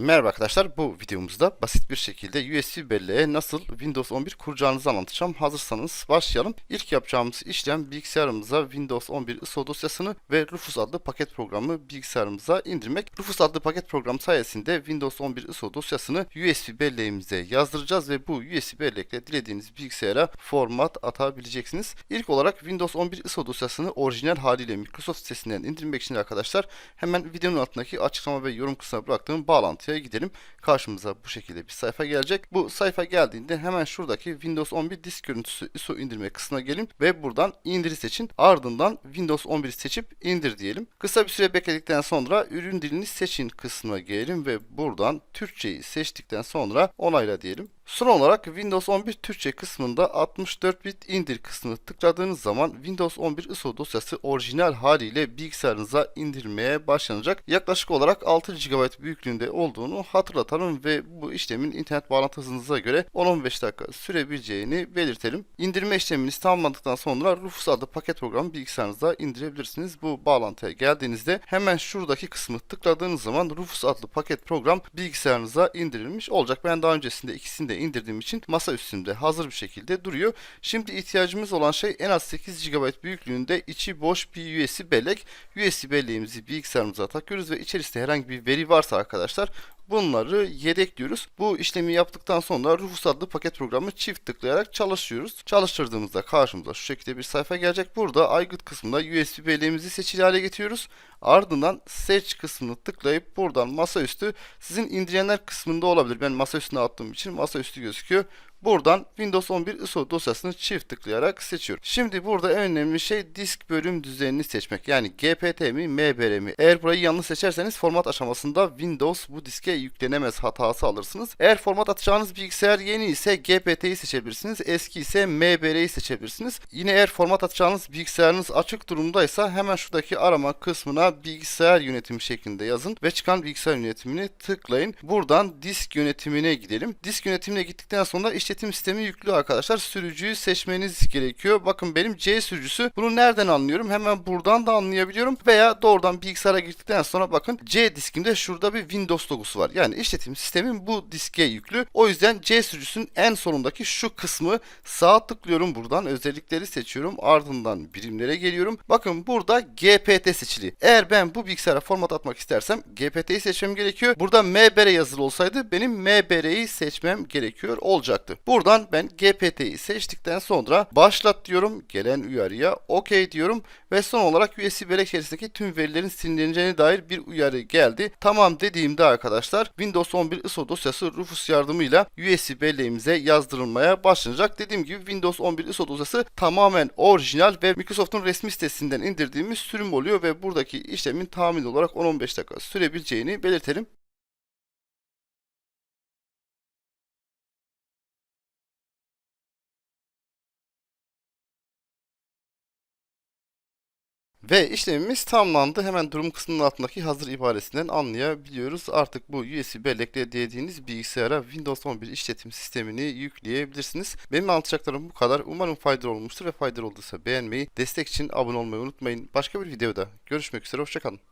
Merhaba arkadaşlar bu videomuzda basit bir şekilde USB belleğe nasıl Windows 11 kuracağınızı anlatacağım. Hazırsanız başlayalım. İlk yapacağımız işlem bilgisayarımıza Windows 11 ISO dosyasını ve Rufus adlı paket programı bilgisayarımıza indirmek. Rufus adlı paket program sayesinde Windows 11 ISO dosyasını USB belleğimize yazdıracağız ve bu USB bellekle dilediğiniz bilgisayara format atabileceksiniz. İlk olarak Windows 11 ISO dosyasını orijinal haliyle Microsoft sitesinden indirmek için arkadaşlar hemen videonun altındaki açıklama ve yorum kısmına bıraktığım bağlantıya gidelim. Karşımıza bu şekilde bir sayfa gelecek. Bu sayfa geldiğinde hemen şuradaki Windows 11 disk görüntüsü ISO indirme kısmına gelin ve buradan indiri seçin. Ardından Windows 11 seçip indir diyelim. Kısa bir süre bekledikten sonra ürün dilini seçin kısmına gelelim ve buradan Türkçeyi seçtikten sonra onayla diyelim. Son olarak Windows 11 Türkçe kısmında 64 bit indir kısmını tıkladığınız zaman Windows 11 ISO dosyası orijinal haliyle bilgisayarınıza indirmeye başlanacak. Yaklaşık olarak 6 GB büyüklüğünde olduğunu hatırlatalım ve bu işlemin internet bağlantı göre 10-15 dakika sürebileceğini belirtelim. İndirme işleminiz tamamlandıktan sonra Rufus adlı paket programı bilgisayarınıza indirebilirsiniz. Bu bağlantıya geldiğinizde hemen şuradaki kısmı tıkladığınız zaman Rufus adlı paket program bilgisayarınıza indirilmiş olacak. Ben daha öncesinde ikisini de indirdiğim için masa üstümde hazır bir şekilde duruyor. Şimdi ihtiyacımız olan şey en az 8 GB büyüklüğünde içi boş bir USB bellek. USB belleğimizi bilgisayarımıza takıyoruz ve içerisinde herhangi bir veri varsa arkadaşlar bunları yedekliyoruz. Bu işlemi yaptıktan sonra Rufus adlı paket programı çift tıklayarak çalışıyoruz. Çalıştırdığımızda karşımıza şu şekilde bir sayfa gelecek. Burada aygıt kısmında USB belleğimizi seçili hale getiriyoruz. Ardından seç kısmını tıklayıp buradan masaüstü sizin indirenler kısmında olabilir. Ben masa üstüne attığım için masaüstü gözüküyor. Buradan Windows 11 ISO dosyasını çift tıklayarak seçiyorum. Şimdi burada en önemli şey disk bölüm düzenini seçmek. Yani GPT mi MBR mi? Eğer burayı yanlış seçerseniz format aşamasında Windows bu diske yüklenemez hatası alırsınız. Eğer format atacağınız bilgisayar yeni ise GPT'yi seçebilirsiniz. Eski ise MBR'yi seçebilirsiniz. Yine eğer format atacağınız bilgisayarınız açık durumdaysa hemen şuradaki arama kısmına bilgisayar yönetimi şeklinde yazın ve çıkan bilgisayar yönetimini tıklayın. Buradan disk yönetimine gidelim. Disk yönetimine gittikten sonra işletim sistemi yüklü arkadaşlar. Sürücüyü seçmeniz gerekiyor. Bakın benim C sürücüsü. Bunu nereden anlıyorum? Hemen buradan da anlayabiliyorum. Veya doğrudan bilgisayara girdikten sonra bakın C diskimde şurada bir Windows logosu var. Yani işletim sistemin bu diske yüklü. O yüzden C sürücüsünün en sonundaki şu kısmı sağ tıklıyorum buradan. Özellikleri seçiyorum. Ardından birimlere geliyorum. Bakın burada GPT seçili. Eğer ben bu bilgisayara format atmak istersem GPT'yi seçmem gerekiyor. Burada MBR yazılı olsaydı benim MBR'yi seçmem gerekiyor olacaktı. Buradan ben GPT'yi seçtikten sonra başlat diyorum. Gelen uyarıya OK diyorum ve son olarak USB bellek içerisindeki tüm verilerin silineceğine dair bir uyarı geldi. Tamam dediğimde arkadaşlar Windows 11 ISO dosyası Rufus yardımıyla USB belleğimize yazdırılmaya başlanacak. Dediğim gibi Windows 11 ISO dosyası tamamen orijinal ve Microsoft'un resmi sitesinden indirdiğimiz sürüm oluyor ve buradaki işlemin tahmin olarak 10-15 dakika sürebileceğini belirtelim. Ve işlemimiz tamamlandı. Hemen durum kısmının altındaki hazır ibaresinden anlayabiliyoruz. Artık bu USB bellekle dediğiniz bilgisayara Windows 11 işletim sistemini yükleyebilirsiniz. Benim anlatacaklarım bu kadar. Umarım faydalı olmuştur ve faydalı olduysa beğenmeyi, destek için abone olmayı unutmayın. Başka bir videoda görüşmek üzere. Hoşçakalın.